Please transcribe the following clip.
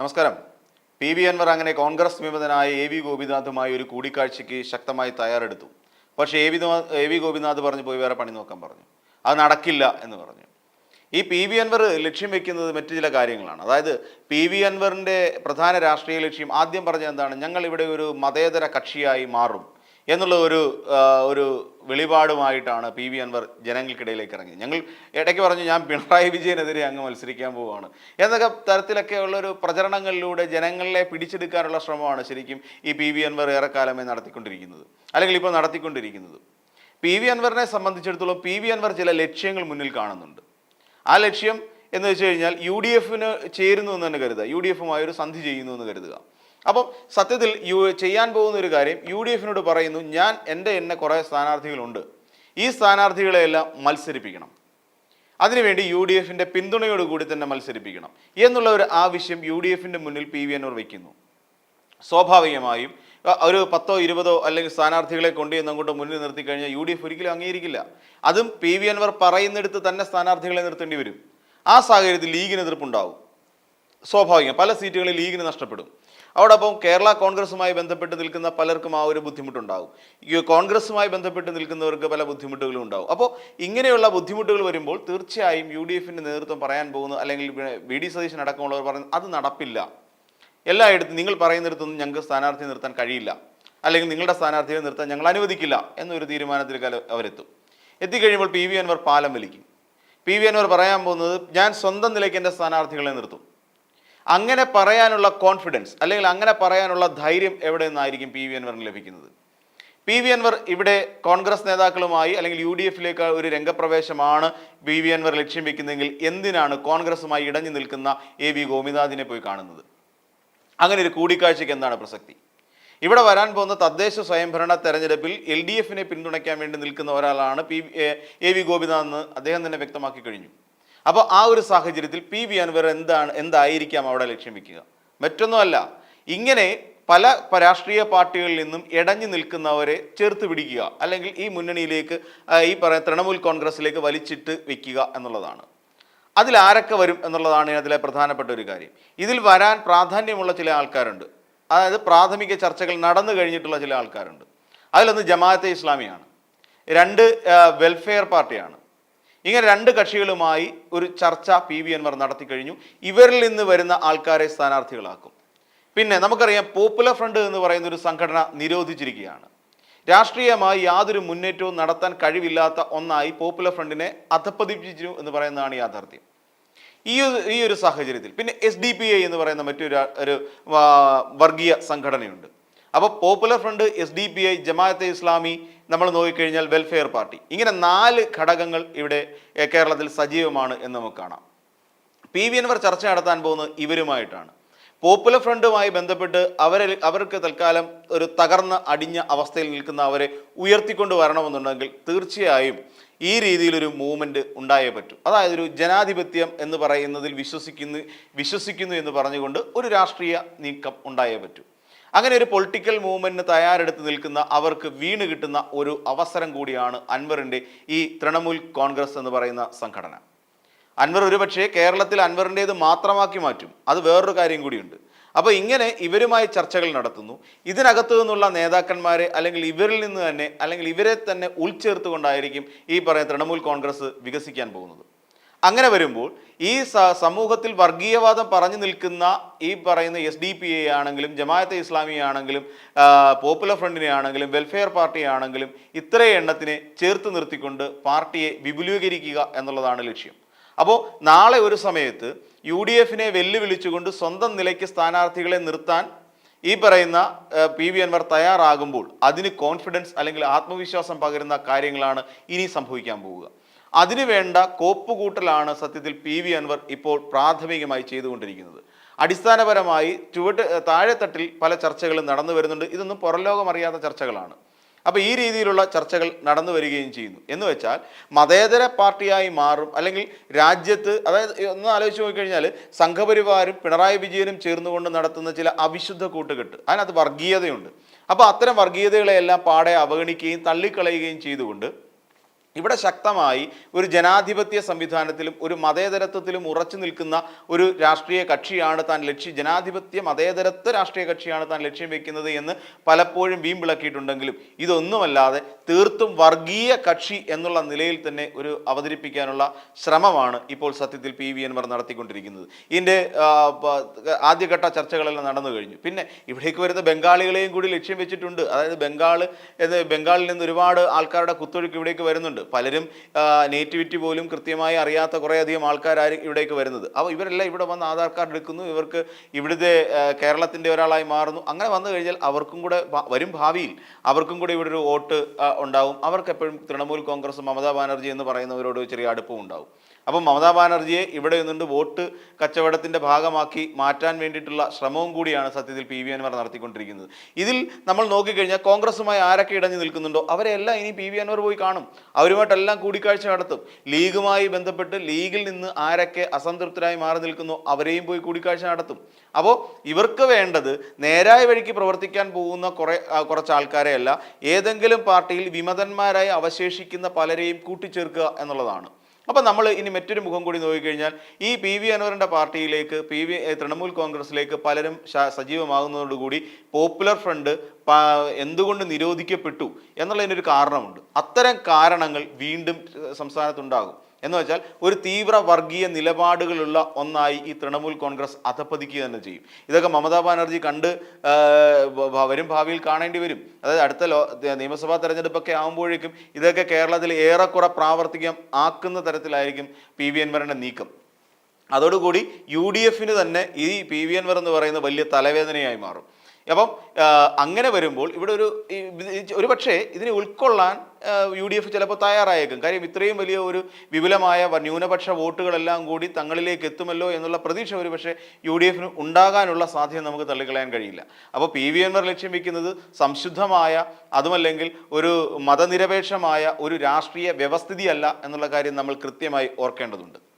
നമസ്കാരം. P V Anvar അങ്ങനെ കോൺഗ്രസ് വിമതനായ എ വി ഗോപിനാഥുമായി ഒരു കൂടിക്കാഴ്ചയ്ക്ക് ശക്തമായി തയ്യാറെടുത്തു. പക്ഷേ A V A V Gopinath പറഞ്ഞു പോയി വേറെ പണി നോക്കാൻ പറഞ്ഞു. അത് നടക്കില്ല എന്ന് പറഞ്ഞു. ഈ പി വി അൻവർ ലക്ഷ്യം വെക്കുന്നത് മറ്റു ചില കാര്യങ്ങളാണ്. അതായത് പി വി അൻവറിന്റെ പ്രധാന രാഷ്ട്രീയ ലക്ഷ്യം ആദ്യം പറഞ്ഞ എന്താണ്? ഞങ്ങൾ ഇവിടെ ഒരു മതേതര കക്ഷിയായി മാറും. എന്നുള്ള ഒരു ഒരു വെളിപാടുമായിട്ടാണ് പി വി അൻവർ ജനങ്ങൾക്കിടയിലേക്ക് ഇറങ്ങി ഞങ്ങൾ ഇടയ്ക്ക് പറഞ്ഞു ഞാൻ പിണറായി വിജയനെതിരെ അങ്ങ് മത്സരിക്കാൻ പോവുകയാണ് എന്നൊക്കെ തരത്തിലൊക്കെ ഉള്ളൊരു പ്രചരണങ്ങളിലൂടെ ജനങ്ങളെ പിടിച്ചെടുക്കാനുള്ള ശ്രമമാണ് ശരിക്കും ഈ പി വി അൻവർ ഏറെക്കാലമേ നടത്തിക്കൊണ്ടിരിക്കുന്നത്. അല്ലെങ്കിൽ ഇപ്പോൾ നടത്തിക്കൊണ്ടിരിക്കുന്നത്. പി വി അൻവറിനെ സംബന്ധിച്ചിടത്തോളം പി വി അൻവർ ചില ലക്ഷ്യങ്ങൾ മുന്നിൽ കാണുന്നുണ്ട്. ആ ലക്ഷ്യം എന്ന് വെച്ച് കഴിഞ്ഞാൽ യു ഡി എഫിന് ചേരുന്നു എന്ന് തന്നെ കരുതുക. യു ഡി എഫുമായി ഒരു സന്ധി ചെയ്യുന്നു എന്ന് കരുതുക. അപ്പം സത്യത്തിൽ യു ചെയ്യാൻ പോകുന്ന ഒരു കാര്യം യു ഡി എഫിനോട് പറയുന്നു ഞാൻ എന്റെ എന്നെ കുറേ സ്ഥാനാർത്ഥികളുണ്ട്. ഈ സ്ഥാനാർത്ഥികളെയെല്ലാം മത്സരിപ്പിക്കണം. അതിനുവേണ്ടി യു ഡി എഫിന്റെ പിന്തുണയോടുകൂടി തന്നെ മത്സരിപ്പിക്കണം. എന്നുള്ള ഒരു ആവശ്യം യു ഡി എഫിന്റെ മുന്നിൽ പി വി എന്നൂർ വയ്ക്കുന്നു. സ്വാഭാവികമായും ഒരു പത്തോ ഇരുപതോ അല്ലെങ്കിൽ സ്ഥാനാർത്ഥികളെ കൊണ്ട് അങ്ങോട്ട് മുന്നിൽ നിർത്തി കഴിഞ്ഞാൽ യു ഡി എഫ് ഒരിക്കലും അംഗീകരിക്കില്ല. അതും പി വി അൻവർ പറയുന്നിടത്ത് തന്നെ സ്ഥാനാർത്ഥികളെ നിർത്തേണ്ടി വരും. ആ സാഹചര്യത്തിൽ ലീഗിന് എതിർപ്പുണ്ടാവും. സ്വാഭാവികം പല സീറ്റുകളിൽ ലീഗിന് നഷ്ടപ്പെടും. അതോടൊപ്പം കേരള കോൺഗ്രസുമായി ബന്ധപ്പെട്ട് നിൽക്കുന്ന പലർക്കും ആ ഒരു ബുദ്ധിമുട്ടുണ്ടാകും കോൺഗ്രസുമായി ബന്ധപ്പെട്ട് നിൽക്കുന്നവർക്ക് പല ബുദ്ധിമുട്ടുകളും ഉണ്ടാവും. അപ്പോൾ ഇങ്ങനെയുള്ള ബുദ്ധിമുട്ടുകൾ വരുമ്പോൾ തീർച്ചയായും യു ഡി എഫിന്റെ നേതൃത്വം പറയാൻ പോകുന്നു അല്ലെങ്കിൽ വി ഡി സതീശൻ അടക്കമുള്ളവർ പറയുന്നത് അത് നടപ്പില്ല. എല്ലായിടത്തും നിങ്ങൾ പറയുന്നിടത്തൊന്നും ഞങ്ങൾക്ക് സ്ഥാനാർത്ഥി നിർത്താൻ കഴിയില്ല. അല്ലെങ്കിൽ നിങ്ങളുടെ സ്ഥാനാർത്ഥിയെ നിർത്താൻ ഞങ്ങൾ അനുവദിക്കില്ല എന്നൊരു തീരുമാനത്തിലേക്ക് അവരെത്തും. എത്തിക്കഴിയുമ്പോൾ പി വി അൻവർ പാലം വലിക്കും പി വി അൻവർ പറയാൻ പോകുന്നത് ഞാൻ സ്വന്തം നിലയ്ക്ക് എന്റെ സ്ഥാനാർത്ഥികളെ നിർത്തും. അങ്ങനെ പറയാനുള്ള കോൺഫിഡൻസ് അല്ലെങ്കിൽ അങ്ങനെ പറയാനുള്ള ധൈര്യം എവിടെ നിന്നായിരിക്കും പി വി അൻവറിന് ലഭിക്കുന്നത്? പി വി അൻവർ ഇവിടെ കോൺഗ്രസ് നേതാക്കളുമായി അല്ലെങ്കിൽ യു ഡി എഫിലേക്ക് ഒരു രംഗപ്രവേശമാണ് പി വി അൻവർ ലക്ഷ്യം വെക്കുന്നതെങ്കിൽ എന്തിനാണ് കോൺഗ്രസുമായി ഇടഞ്ഞു നിൽക്കുന്ന എ വി ഗോപിനാഥിനെ പോയി കാണുന്നത്? അങ്ങനെ ഒരു കൂടിക്കാഴ്ചയ്ക്ക് എന്താണ് പ്രസക്തി? ഇവിടെ വരാൻ പോകുന്ന തദ്ദേശ സ്വയംഭരണ തെരഞ്ഞെടുപ്പിൽ എൽ ഡി എഫിനെ പിന്തുണയ്ക്കാൻ വേണ്ടി നിൽക്കുന്ന ഒരാളാണ് പി എ വി ഗോപിനാഥ് എന്ന് അദ്ദേഹം തന്നെ വ്യക്തമാക്കി കഴിഞ്ഞു. അപ്പോൾ ആ ഒരു സാഹചര്യത്തിൽ പി വി അൻവർ എന്താണ് എന്തായിരിക്കാം അവിടെ ലക്ഷ്യം വെക്കുക? മറ്റൊന്നുമല്ല ഇങ്ങനെ പല രാഷ്ട്രീയ പാർട്ടികളിൽ നിന്നും ഇടഞ്ഞു നിൽക്കുന്നവരെ ചേർത്ത് പിടിക്കുക അല്ലെങ്കിൽ ഈ മുന്നണിയിലേക്ക് ഈ പറയുന്ന തൃണമൂൽ കോൺഗ്രസിലേക്ക് വലിച്ചിട്ട് വെക്കുക എന്നുള്ളതാണ്. അതിൽ ആരൊക്കെ വരും എന്നുള്ളതാണ് അതിലെ പ്രധാനപ്പെട്ട ഒരു കാര്യം. ഇതിൽ വരാൻ പ്രാധാന്യമുള്ള ചില ആൾക്കാരുണ്ട്. അതായത് പ്രാഥമിക ചർച്ചകൾ നടന്നു കഴിഞ്ഞിട്ടുള്ള ചില ആൾക്കാരുണ്ട്. അതിലൊന്ന് ജമാഅത്തെ ഇസ്ലാമിയാണ്. രണ്ട് വെൽഫെയർ പാർട്ടിയാണ്. ഇങ്ങനെ രണ്ട് കക്ഷികളുമായി ഒരു ചർച്ച പി വി അൻവർ നടത്തി കഴിഞ്ഞു. ഇവരിൽ നിന്ന് വരുന്ന ആൾക്കാരെ സ്ഥാനാർത്ഥികളാക്കും. പിന്നെ നമുക്കറിയാം പോപ്പുലർ ഫ്രണ്ട് എന്ന് പറയുന്ന ഒരു സംഘടന നിരോധിച്ചിരിക്കുകയാണ്. രാഷ്ട്രീയമായി യാതൊരു മുന്നേറ്റവും നടത്താൻ കഴിവില്ലാത്ത ഒന്നായി പോപ്പുലർ ഫ്രണ്ടിനെ അധപ്പതിപ്പിച്ചു എന്ന് പറയുന്നതാണ് യാഥാർത്ഥ്യം. ഈ ഈ ഒരു സാഹചര്യത്തിൽ. പിന്നെ എസ് ഡി പി ഐ എന്ന് പറയുന്ന മറ്റൊരു ഒരു വർഗീയ സംഘടനയുണ്ട്. അപ്പോൾ Popular Front S D P I Jamaat Islami നമ്മൾ നോക്കിക്കഴിഞ്ഞാൽ വെൽഫെയർ പാർട്ടി ഇങ്ങനെ നാല് ഘടകങ്ങൾ ഇവിടെ കേരളത്തിൽ സജീവമാണ് എന്ന് നമുക്ക് കാണാം. പി വി അൻവർ ചർച്ച നടത്താൻ പോകുന്നത് ഇവരുമായിട്ടാണ്. പോപ്പുലർ ഫ്രണ്ടുമായി ബന്ധപ്പെട്ട് അവരെ അവർക്ക് തൽക്കാലം ഒരു തകർന്ന അടിഞ്ഞ അവസ്ഥയിൽ നിൽക്കുന്ന അവരെ ഉയർത്തിക്കൊണ്ട് വരണമെന്നുണ്ടെങ്കിൽ തീർച്ചയായും ഈ രീതിയിലൊരു മൂവ്മെന്റ് ഉണ്ടായേ പറ്റൂ. അതായത് ഒരു ജനാധിപത്യം എന്ന് പറയുന്നതിൽ വിശ്വസിക്കുന്നു വിശ്വസിക്കുന്നു എന്ന് പറഞ്ഞുകൊണ്ട് ഒരു രാഷ്ട്രീയ നീക്കം ഉണ്ടായേ പറ്റൂ. അങ്ങനെ ഒരു പൊളിറ്റിക്കൽ മൂവ്മെന്റിന് തയ്യാറെടുത്ത് നിൽക്കുന്ന അവർക്ക് വീണ് കിട്ടുന്ന ഒരു അവസരം കൂടിയാണ് അൻവറിന്റെ ഈ തൃണമൂൽ കോൺഗ്രസ് എന്ന് പറയുന്ന സംഘടന. അൻവർ ഒരുപക്ഷെ കേരളത്തിൽ അൻവറിന്റേത് മാത്രമാക്കി മാറ്റും. അത് വേറൊരു കാര്യം കൂടിയുണ്ട്. അപ്പോൾ ഇങ്ങനെ ഇവരുമായി ചർച്ചകൾ നടത്തുന്നു. ഇതിനകത്തു നിന്നുള്ള നേതാക്കന്മാരെ അല്ലെങ്കിൽ ഇവരിൽ നിന്ന് തന്നെ അല്ലെങ്കിൽ ഇവരെ തന്നെ ഉൾച്ചേർത്തുകൊണ്ടായിരിക്കും ഈ പറയുന്ന തൃണമൂൽ കോൺഗ്രസ് വികസിക്കാൻ പോകുന്നത്. അങ്ങനെ വരുമ്പോൾ ഈ സമൂഹത്തിൽ വർഗീയവാദം പറഞ്ഞു നിൽക്കുന്ന ഈ പറയുന്ന എസ് ഡി പി എ ആണെങ്കിലും ജമാഅത്തെ ഇസ്ലാമി ആണെങ്കിലും പോപ്പുലർ ഫ്രണ്ടിനെ ആണെങ്കിലും വെൽഫെയർ പാർട്ടി ആണെങ്കിലും ഇത്രയും എണ്ണത്തിനെ ചേർത്ത് നിർത്തിക്കൊണ്ട് പാർട്ടിയെ വിപുലീകരിക്കുക എന്നുള്ളതാണ് ലക്ഷ്യം. അപ്പോൾ നാളെ ഒരു സമയത്ത് യു ഡി എഫിനെ വെല്ലുവിളിച്ചുകൊണ്ട് സ്വന്തം നിലയ്ക്ക് സ്ഥാനാർത്ഥികളെ നിർത്താൻ ഈ പറയുന്ന പി വി അൻവർ തയ്യാറാകുമ്പോൾ അതിന് കോൺഫിഡൻസ് അല്ലെങ്കിൽ ആത്മവിശ്വാസം പകരുന്ന കാര്യങ്ങളാണ് ഇനി സംഭവിക്കാൻ പോവുക. അതിനു വേണ്ട കോപ്പുകൂട്ടലാണ് സത്യത്തിൽ പി വി അൻവർ ഇപ്പോൾ പ്രാഥമികമായി ചെയ്തുകൊണ്ടിരിക്കുന്നത്. അടിസ്ഥാനപരമായി ചുവട്ട് താഴെത്തട്ടിൽ പല ചർച്ചകളും നടന്നു വരുന്നുണ്ട്. ഇതൊന്നും പുറംലോകം അറിയാത്ത ചർച്ചകളാണ്. അപ്പോൾ ഈ രീതിയിലുള്ള ചർച്ചകൾ നടന്നു വരികയും ചെയ്യുന്നു. എന്ന് വെച്ചാൽ മതേതര പാർട്ടിയായി മാറും അല്ലെങ്കിൽ രാജ്യത്ത് അതായത് ഒന്ന് ആലോചിച്ച് നോക്കിക്കഴിഞ്ഞാൽ സംഘപരിവാരും പിണറായി വിജയനും ചേർന്നുകൊണ്ട് നടത്തുന്ന ചില അവിശുദ്ധ കൂട്ടുകെട്ട് അതിനകത്ത് വർഗീയതയുണ്ട്. അപ്പോൾ അത്തരം വർഗീയതകളെയെല്ലാം പാടെ അവഗണിക്കുകയും തള്ളിക്കളയുകയും ചെയ്തുകൊണ്ട് ഇവിടെ ശക്തമായി ഒരു ജനാധിപത്യ സംവിധാനത്തിലും ഒരു മതേതരത്വത്തിലും ഉറച്ചു നിൽക്കുന്ന ഒരു രാഷ്ട്രീയ കക്ഷിയാണ് താൻ ലക്ഷ്യം ജനാധിപത്യ മതേതരത്വ രാഷ്ട്രീയ കക്ഷിയാണ് താൻ ലക്ഷ്യം വെക്കുന്നത് എന്ന് പലപ്പോഴും വീമ്പിളക്കിയിട്ടുണ്ടെങ്കിലും ഇതൊന്നുമല്ലാതെ തീർത്തും വർഗീയ കക്ഷി എന്നുള്ള നിലയിൽ തന്നെ ഒരു അവതരിപ്പിക്കാനുള്ള ശ്രമമാണ് ഇപ്പോൾ സത്യത്തിൽ പി വി എൻവർ നടത്തിക്കൊണ്ടിരിക്കുന്നത്. ഇതിന്റെ ആദ്യഘട്ട ചർച്ചകളെല്ലാം നടന്നു കഴിഞ്ഞു. പിന്നെ ഇവിടേക്ക് വരുന്ന ബംഗാളികളെയും കൂടി ലക്ഷ്യം വെച്ചിട്ടുണ്ട്. അതായത് ബംഗാൾ ബംഗാളിൽ നിന്ന് ഒരുപാട് ആൾക്കാരുടെ കുത്തൊഴുക്ക് ഇവിടേക്ക് വരുന്നുണ്ട്. പലരും നേറ്റിവിറ്റി പോലും കൃത്യമായി അറിയാത്ത കുറേയധികം ആൾക്കാരായി ഇവിടേക്ക് വരുന്നത്. അപ്പോൾ ഇവരെല്ലാം ഇവിടെ വന്ന് ആധാർ കാർഡ് എടുക്കുന്നു. ഇവർക്ക് ഇവിടുത്തെ കേരളത്തിന്റെ ഒരാളായി മാറുന്നു. അങ്ങനെ വന്നു കഴിഞ്ഞാൽ അവർക്കും കൂടെ വരും ഭാവിയിൽ അവർക്കും കൂടെ ഇവിടെ ഒരു വോട്ട് ഉണ്ടാവും. അവർക്ക് എപ്പോഴും തൃണമൂൽ കോൺഗ്രസ് മമതാ ബാനർജി എന്ന് പറയുന്നവരോട് ചെറിയ അടുപ്പം ഉണ്ടാവും. അപ്പം മമതാ ബാനർജിയെ ഇവിടെ നിന്നുകൊണ്ട് വോട്ട് കച്ചവടത്തിന്റെ ഭാഗമാക്കി മാറ്റാൻ വേണ്ടിയിട്ടുള്ള ശ്രമവും കൂടിയാണ് സത്യത്തിൽ പി വി അൻവർ നടത്തിക്കൊണ്ടിരിക്കുന്നത്. ഇതിൽ നമ്മൾ നോക്കിക്കഴിഞ്ഞാൽ കോൺഗ്രസുമായി ആരൊക്കെ ഇടഞ്ഞു നിൽക്കുന്നുണ്ടോ? അവരെല്ലാം ഇനി പി വി അൻവർ പോയി കാണും. അവരുമായിട്ടെല്ലാം കൂടിക്കാഴ്ച നടത്തും. ലീഗുമായി ബന്ധപ്പെട്ട് ലീഗിൽ നിന്ന് ആരൊക്കെ അസംതൃപ്തരായി മാറി നിൽക്കുന്നു അവരെയും പോയി കൂടിക്കാഴ്ച നടത്തും. അപ്പോൾ ഇവർക്ക് വേണ്ടത് നേരായ വഴിക്ക് പ്രവർത്തിക്കാൻ പോകുന്ന കുറേ കുറച്ച് ആൾക്കാരെയല്ല ഏതെങ്കിലും പാർട്ടിയിൽ വിമതന്മാരായി അവശേഷിക്കുന്ന പലരെയും കൂട്ടിച്ചേർക്കുക എന്നുള്ളതാണ്. അപ്പം നമ്മൾ ഇനി മറ്റൊരു മുഖം കൂടി നോക്കിക്കഴിഞ്ഞാൽ ഈ പി വി അൻവറിന്റെ പാർട്ടിയിലേക്ക് പി വി തൃണമൂൽ കോൺഗ്രസിലേക്ക് പലരും സജീവമാകുന്നതോടുകൂടി പോപ്പുലർ ഫ്രണ്ട് എന്തുകൊണ്ട് നിരോധിക്കപ്പെട്ടു എന്നുള്ളതിനൊരു കാരണമുണ്ട്. അത്തരം കാരണങ്ങൾ വീണ്ടും സംസ്ഥാനത്തുണ്ടാകും. എന്ന് വെച്ചാൽ ഒരു തീവ്ര വർഗീയ നിലപാടുകളുള്ള ഒന്നായി ഈ തൃണമൂൽ കോൺഗ്രസ് അധപ്പതിക്കുക തന്നെ ചെയ്യും. ഇതൊക്കെ മമതാ ബാനർജി കണ്ട് വരും ഭാവിയിൽ കാണേണ്ടി വരും. അതായത് അടുത്ത ലോ നിയമസഭാ തെരഞ്ഞെടുപ്പൊക്കെ ആകുമ്പോഴേക്കും ഇതൊക്കെ കേരളത്തിൽ ഏറെക്കുറെ പ്രാവർത്തികം ആക്കുന്ന തരത്തിലായിരിക്കും പി വി എൻവറിന്റെ നീക്കം. അതോടുകൂടി യു ഡി എഫിന് തന്നെ ഈ പി വി എൻവർ എന്ന് പറയുന്ന വലിയ തലവേദനയായി മാറും. അപ്പം അങ്ങനെ വരുമ്പോൾ ഇവിടെ ഒരു ഒരു പക്ഷേ ഇതിനെ ഉൾക്കൊള്ളാൻ യു ഡി എഫ് ചിലപ്പോൾ തയ്യാറായേക്കും. കാര്യം ഇത്രയും വലിയ ഒരു വിപുലമായ ന്യൂനപക്ഷ വോട്ടുകളെല്ലാം കൂടി തങ്ങളിലേക്ക് എത്തുമല്ലോ എന്നുള്ള പ്രതീക്ഷ ഒരു പക്ഷേ യു ഡി എഫിന് ഉണ്ടാകാനുള്ള സാധ്യത നമുക്ക് തള്ളിക്കളയാൻ കഴിയില്ല. അപ്പോൾ പി വി എൻവർ ലക്ഷ്യം വയ്ക്കുന്നത് സംശുദ്ധമായ അതുമല്ലെങ്കിൽ ഒരു മതനിരപേക്ഷമായ ഒരു രാഷ്ട്രീയ വ്യവസ്ഥിതിയല്ല എന്നുള്ള കാര്യം നമ്മൾ കൃത്യമായി ഓർക്കേണ്ടതുണ്ട്.